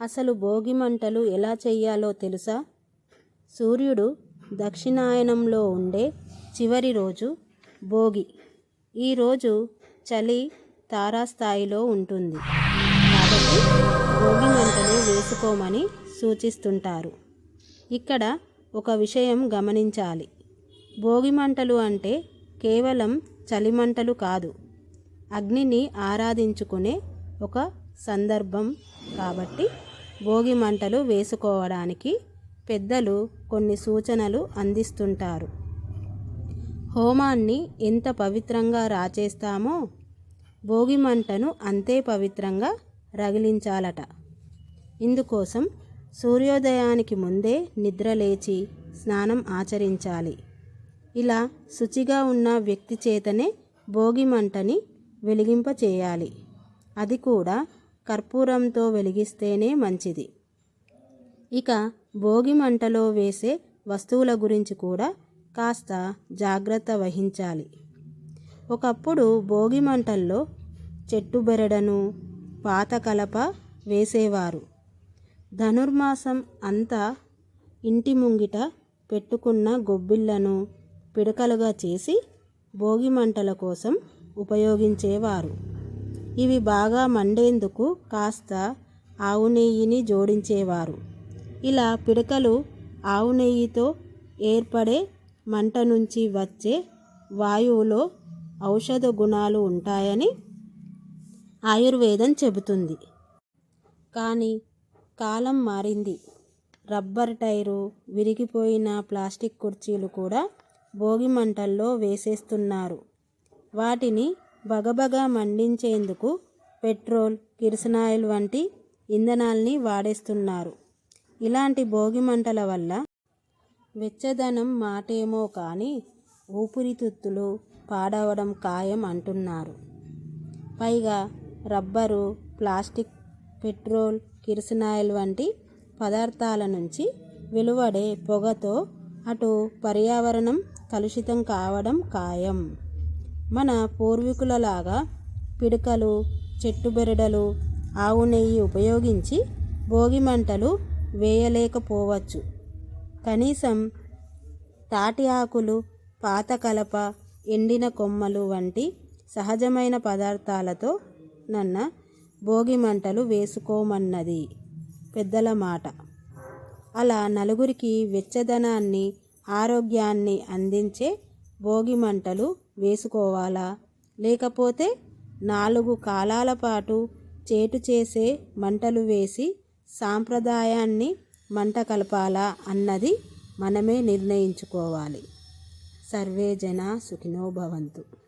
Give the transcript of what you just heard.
అసలు భోగి మంటలు ఎలా చెయ్యాలో తెలుసా? సూర్యుడు దక్షిణాయనంలో ఉండే చివరి రోజు భోగి. ఈరోజు చలి తారాస్థాయిలో ఉంటుంది. కాబట్టి భోగి మంటలు వేసుకోమని సూచిస్తుంటారు. ఇక్కడ ఒక విషయం గమనించాలి. భోగి మంటలు అంటే కేవలం చలిమంటలు కాదు. అగ్నిని ఆరాధించుకునే ఒక సందర్భం కాబట్టి భోగి మంటలు వేసుకోవడానికి పెద్దలు కొన్ని సూచనలు అందిస్తుంటారు. హోమాన్ని ఎంత పవిత్రంగా రాచేస్తామో భోగి మంటను అంతే పవిత్రంగా రగిలించాలట. ఇందుకోసం సూర్యోదయానికి ముందే నిద్రలేచి స్నానం ఆచరించాలి. ఇలా శుచిగా ఉన్న వ్యక్తి చేతనే భోగి మంటని వెలిగింపచేయాలి. అది కూడా కర్పూరంతో వెలిగిస్తేనే మంచిది. ఇక భోగి మంటలో వేసే వస్తువుల గురించి కూడా కాస్త జాగ్రత్త వహించాలి. ఒకప్పుడు భోగి మంటల్లో చెట్టు బెరడను పాత కలప వేసేవారు. ధనుర్మాసం అంతా ఇంటి ముంగిట పెట్టుకున్న గొబ్బిళ్ళను పిడకలుగా చేసి భోగి మంటల కోసం ఉపయోగించేవారు. ఇవి బాగా మండేందుకు కాస్త ఆవు నెయ్యిని జోడించేవారు. ఇలా పిడకలు ఆవు నెయ్యితో ఏర్పడే మంట నుంచి వచ్చే వాయువులో ఔషధ గుణాలు ఉంటాయని ఆయుర్వేదం చెబుతుంది. కానీ కాలం మారింది. రబ్బర్ టైరు విరిగిపోయిన ప్లాస్టిక్ కుర్చీలు కూడా భోగి మంటల్లో వేసేస్తున్నారు. వాటిని బగబగా మండించేందుకు పెట్రోల్ కిరసనాయిల్ వంటి ఇంధనాల్ని వాడేస్తున్నారు. ఇలాంటి భోగి మంటల వల్ల వెచ్చదనం మాటేమో కానీ ఊపిరితిత్తులు పాడవడం ఖాయం అంటున్నారు. పైగా రబ్బరు ప్లాస్టిక్ పెట్రోల్ కిరసనాయిల్ వంటి పదార్థాల నుంచి వెలువడే పొగతో అటు పర్యావరణం కలుషితం కావడం ఖాయం. మన పూర్వీకులలాగా పిడకలు చెట్టు బెరడలు ఆవు నెయ్యి ఉపయోగించి భోగి మంటలు వేయలేకపోవచ్చు. కనీసం తాటి ఆకులు పాత కలప ఎండిన కొమ్మలు వంటి సహజమైన పదార్థాలతో నన్న భోగి మంటలు వేసుకోమన్నది పెద్దల మాట. అలా నలుగురికి వెచ్చదనాన్ని ఆరోగ్యాన్ని అందించే భోగి మంటలు వేసుకోవాలా? లేకపోతే నాలుగు కాలాల పాటు చేటు చేసే మంటలు వేసి సాంప్రదాయాన్ని మంట కలపాలా అన్నది మనమే నిర్ణయించుకోవాలి. సర్వే జన సుఖినో భవంతు.